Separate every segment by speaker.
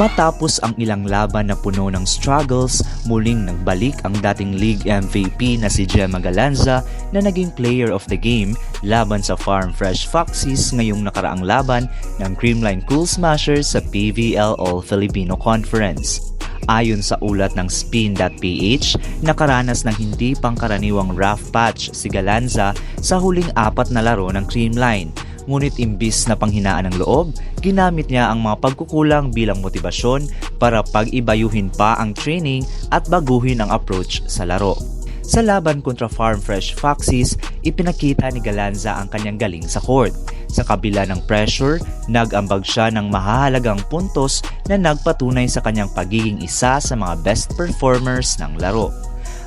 Speaker 1: Matapos ang ilang laban na puno ng struggles, muling nagbalik ang dating league MVP na si Gemma Galanza na naging player of the game laban sa Farm Fresh Foxes ngayong nakaraang laban ng Creamline Cool Smashers sa PVL All Filipino Conference. Ayon sa ulat ng spin.ph, nakaranas ng hindi pangkaraniwang rough patch si Galanza sa huling apat na laro ng Creamline. Ngunit imbis na panghinaan ng loob, ginamit niya ang mga pagkukulang bilang motibasyon para pag-ibayuhin pa ang training at baguhin ang approach sa laro. Sa laban kontra Farm Fresh Foxes, ipinakita ni Galanza ang kanyang galing sa court. Sa kabila ng pressure, nag-ambag siya ng mahahalagang puntos na nagpatunay sa kanyang pagiging isa sa mga best performers ng laro.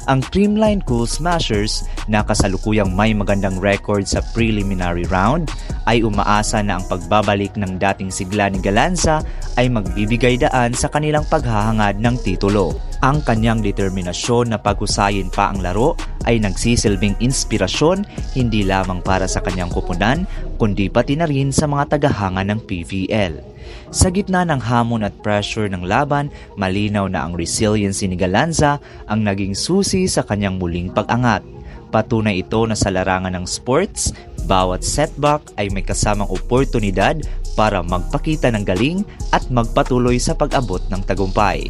Speaker 1: Ang Creamline Cool Smashers na kasalukuyang may magandang record sa preliminary round ay umaasa na ang pagbabalik ng dating sigla ni Galanza ay magbibigay daan sa kanilang paghahangad ng titulo. Ang kanyang determinasyon na paghusayin pa ang laro ay nagsisilbing inspirasyon hindi lamang para sa kanyang kupunan kundi pati na rin sa mga tagahanga ng PVL. Sa gitna ng hamon at pressure ng laban, malinaw na ang resiliency ni Galanza ang naging susi sa kanyang muling pag-angat. Patunay ito na sa larangan ng sports, bawat setback ay may kasamang oportunidad para magpakita ng galing at magpatuloy sa pag-abot ng tagumpay.